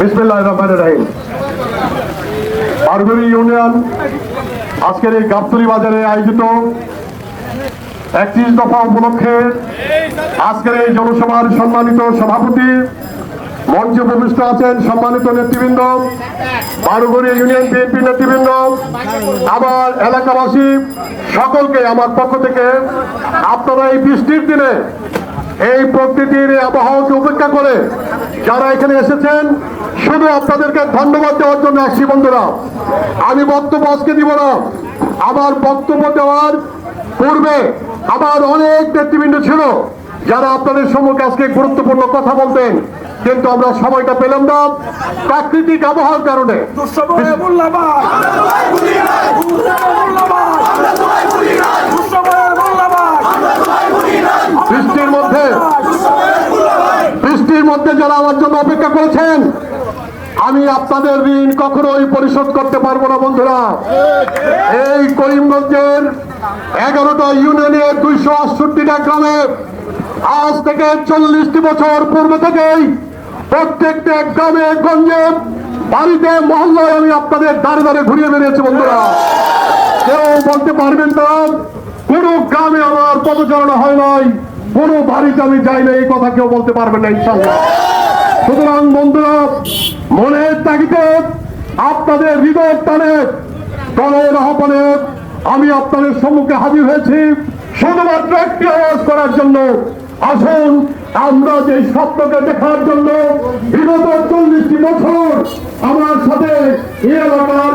বিসমিল্লাহ রহমান ইউনিয়ন, আজকের এই গাবতলি বাজারে আয়োজিত একত্রিশ দফা উপলক্ষে আজকের এই জনসভার সম্মানিত সভাপতি, মঞ্চে উপবিষ্ট আছেন সম্মানিত নেতৃবৃন্দ বারুগড়ি ইউনিয়ন বিএনপি নেতৃবৃন্দ, আমার এলাকাবাসী, সকলকে আমার পক্ষ থেকে আপনারা এই বৃষ্টির দিনে এই প্রকৃতির আবহাওয়াকে উপেক্ষা করে যারা এখানে এসেছেন, শুধু আপনাদেরকে ধন্যবাদ দেওয়ার জন্য আসছি, বন্ধুরা। আমি বক্তব্য আজকে দিব না। আমার বক্তব্য দেওয়ার পূর্বে আমার অনেক নেতৃবৃন্দ ছিল যারা আপনাদের সম্মুখে আজকে গুরুত্বপূর্ণ কথা বলতেন, কিন্তু আমরা সময়টা পেলাম না প্রাকৃতিক আবহাওয়ার কারণে। যারা আমার জন্য অপেক্ষা করেছেন, আমি আপনাদের ঋণ কখনোই পরিশোধ করতে পারব না, বন্ধুরা। এই করিমগঞ্জের এগারোটা ইউনিয়নের দুইশো আটষট্টিটা গ্রামে আজ থেকে চল্লিশটি বছর পূর্ব থেকেই প্রত্যেকটা গ্রামে, গঞ্জে, বাড়িতে, মহল্লায় আমি আপনাদের দাঁড়ে দাঁড়ে ঘুরিয়ে বেরিয়েছি বন্ধুরা। কেউ বলতে পারবেন না, কোন গ্রামে আমার পদচারণা হয় নাই, কোনো বাড়িতে আমি যাই না এই কথা কেউ বলতে পারবেন না ইনশাল্লাহ সুতরাং বন্ধুরা, মনের তাগিদে আপনাদের হৃদয় টানে, দলের আহ্বানে আমি আপনাদের সম্মুখে হাজির হয়েছি। শুধুমাত্র একটি আওয়াজ করার জন্য আসুন, আমরা যে স্বপ্নকে দেখার জন্য বিগত চল্লিশটি বছর আমার সাথে এলাকার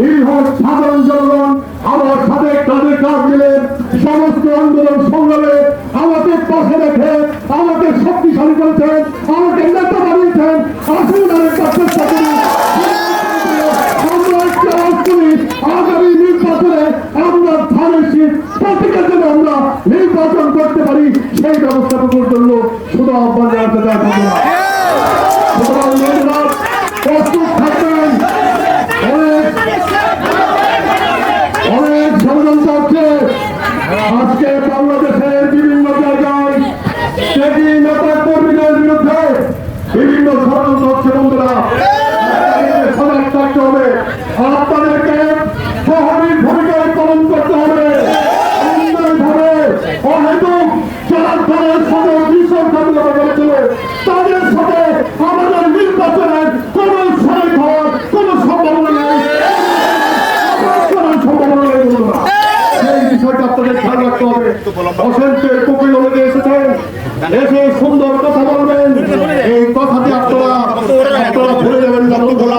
নির্ভর সাধারণ জনগণ, আমার সাথে কাঁধে কাঁধ মিলে সমস্ত আন্দোলন সংগ্রামে আমাকে পাশে রেখে আমাকে শক্তিশালী করেছেন। আগামী নির্বাচনে আমরা ধানের শীত প্রত্যেকের জন্য আমরা করতে পারি সেই ব্যবস্থাটুকুর জন্য শুধু অনেক অনেক ষড়যন্ত্র হচ্ছে আজকে বাংলাদেশের বিভিন্ন জায়গায় সেটি নেতা কর্মীদের বিরুদ্ধে বিভিন্ন ষড়যন্ত্র হচ্ছে বন্ধুরা আপনাদেরকে সজাগ থাকতে হবে আপনাদেরকে প্রহরীর ভূমিকায় পালন করতে হবে অন্যায়ভাবে অহেতুক যারা দলের সাথে বিসর্জনগত করেছিল তাদের সাথে আমাদের নির্বাচনের কোন শরিক হওয়ার কোন সম্ভাবনা নেই করার সম্ভাবনা নেই বন্ধুরা। সেই বিষয়টা আপনাদের খেয়াল রাখতে হবে অসংখ্যের কপিল হলে এসেছেন এসে সুন্দর কথা বলবেন এই কথাটি আপনারা আপনারা ভুলে যাবেন না বন্ধুরা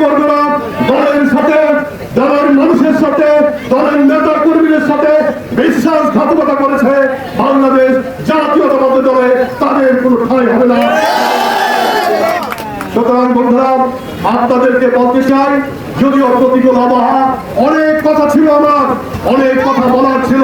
সমস্ত না দলের সাথে, দলের মানুষের সাথে, দলের নেতা কর্মীদের সাথে বিশ্বাসঘাতকতা করেছে বাংলাদেশ জাতীয়তাবাদী দলে। তাদের কোনো ঠাঁই হবে না। সুতরাং বন্ধুরা আপনাদেরকে বলতে চাই যদিও প্রতিকূল আবহাওয়া অনেক কথা ছিল আমার অনেক কথা বলার ছিল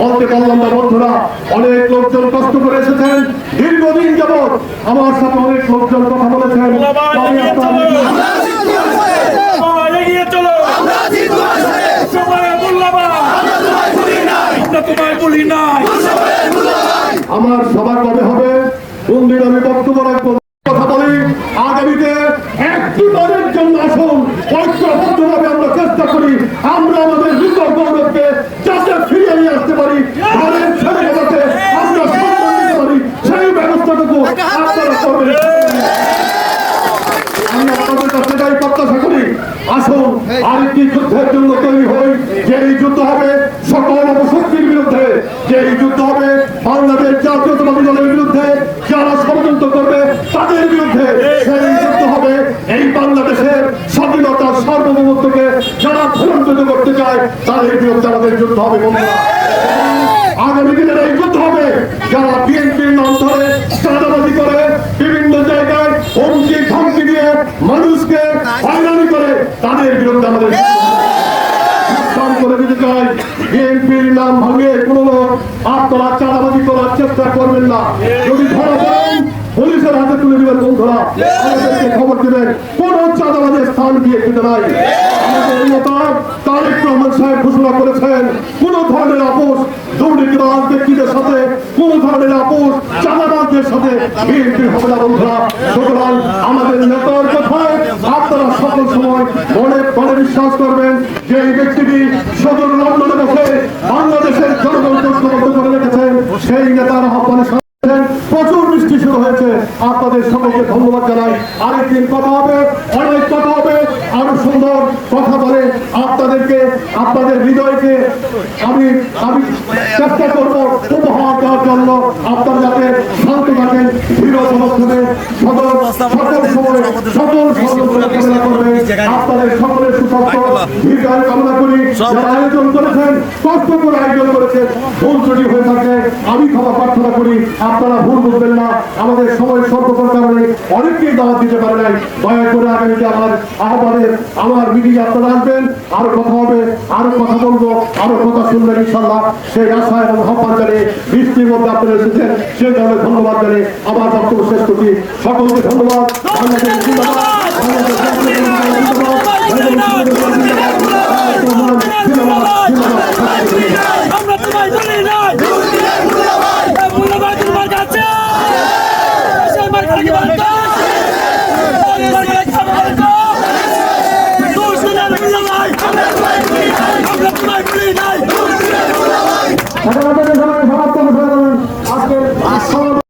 বলতে পারলাম না বন্ধুরা অনেক লোকজন কষ্ট করে এসেছেন দীর্ঘদিন যাবৎ আমার সাথে অনেক লোকজন কথা বলেছেন আমার সবার কবে হবে কোন দিন আমি বক্তব্য রাখব? কথা বলি, আগামীতে একটি দলের জন্য আসুন, ঐক্যবদ্ধভাবে আমরা চেষ্টা করি, আমরা আমাদের হৃদয় গৌরবকে যাতে ফিরিয়ে নিয়ে আসতে পারি আমরা সম্মান আপনাদের কাছে এটাই প্রত্যাশা করি। আসুন, আরেকটি যুদ্ধের জন্য তৈরি হই যে এই যুদ্ধ হবে সকল অপশক্তির বিরুদ্ধে যে এই যুদ্ধ হবে বাংলাদেশ জাতীয়তাবাদী দলের বিরুদ্ধে যারা ষড়যন্ত্র করবে তাদের বিরুদ্ধে সেই যুদ্ধ হবে এই বাংলাদেশের স্বাধীনতা সার্বভৌমত্বকে যারা খনন করতে চায় তাদের বিরুদ্ধে আমাদের যুদ্ধ হবে, বন্ধুরা। আগামী দিনের এই যুদ্ধ হবে। যারা বিএনপির ধরে চাঁদাবাজি করে, বিভিন্ন জায়গায় হুমকি, ধমকি দিয়ে মানুষকে হয়রানি করে, তাদের বিরুদ্ধে আমাদের বিএনপির নাম ভাঙে কোন লোক আপনারা চাঁদাবাজি করার চেষ্টা করবেন না। যদি ধরা তুলে বন্ধুরা, আমাদেরকে খবর দিবেন, কোন চাঁদাবাজের স্থান বিএনপিতে নাই। আমাদের নেতা তারেক রহমান সাহেব ঘোষণা করেছেন, কোন ধরনের আপোষ ব্যক্তিদের সাথে, কোন ধরনের আপোষ সাথে হবে না বন্ধুরা। সুতরাং আমাদের নেতার কথায় আপনারা সকল সময় মনে মনে বিশ্বাস করবেন, যে এই ব্যক্তিটি সদর লন্ডনে বসে বাংলাদেশের জনগণকে ঐক্যবদ্ধ করে রেখেছেন সেই নেতার আহ্বানে সাড়া দিয়েছেন। প্রচুর বৃষ্টি শুরু হয়েছে আপনাদের সকলকে ধন্যবাদ জানাই। আরেকদিন কথা হবে, অনেক কথা হবে। আরও সুন্দর কথা বলে আপনাদেরকে, আপনাদের হৃদয়কে আমি আমি চেষ্টা করব জন্য আপনার যাতে শান্ত থাকেন, দৃঢ় সমর্থনে সকল সকল সময় সকল সর্বদা করবে। আপনাদের সকলের সুস্বাস্থ্য দীর্ঘায়ু কামনা করি। যারা আয়োজন করেছেন, কষ্ট করে আয়োজন করেছেন, ভুল ত্রুটি হয়ে থাকে, আমি ক্ষমা প্রার্থনা করি। আপনারা ভুল বুঝবেন না, আমাদের সময় স্বল্পতার কারণে অনেককেই দাওয়াত দিতে পারে নাই। দয়া করে আগামীতে আমার আহ্বানের, আমার মিটিংয়ে আপনারা আসবেন। আরও কথা হবে, আরও কথা বলব, আরও কথা শুনবেন ইনশাল্লাহ সেই আশা এবং আহ্বান জানিয়ে বৃষ্টির মধ্যে আপনারা এসেছেন সেই কারণে ধন্যবাদ জানিয়ে আমার বক্তব্য শেষ করছি। সকলকে ধন্যবাদ। সমাপ্ত আজকের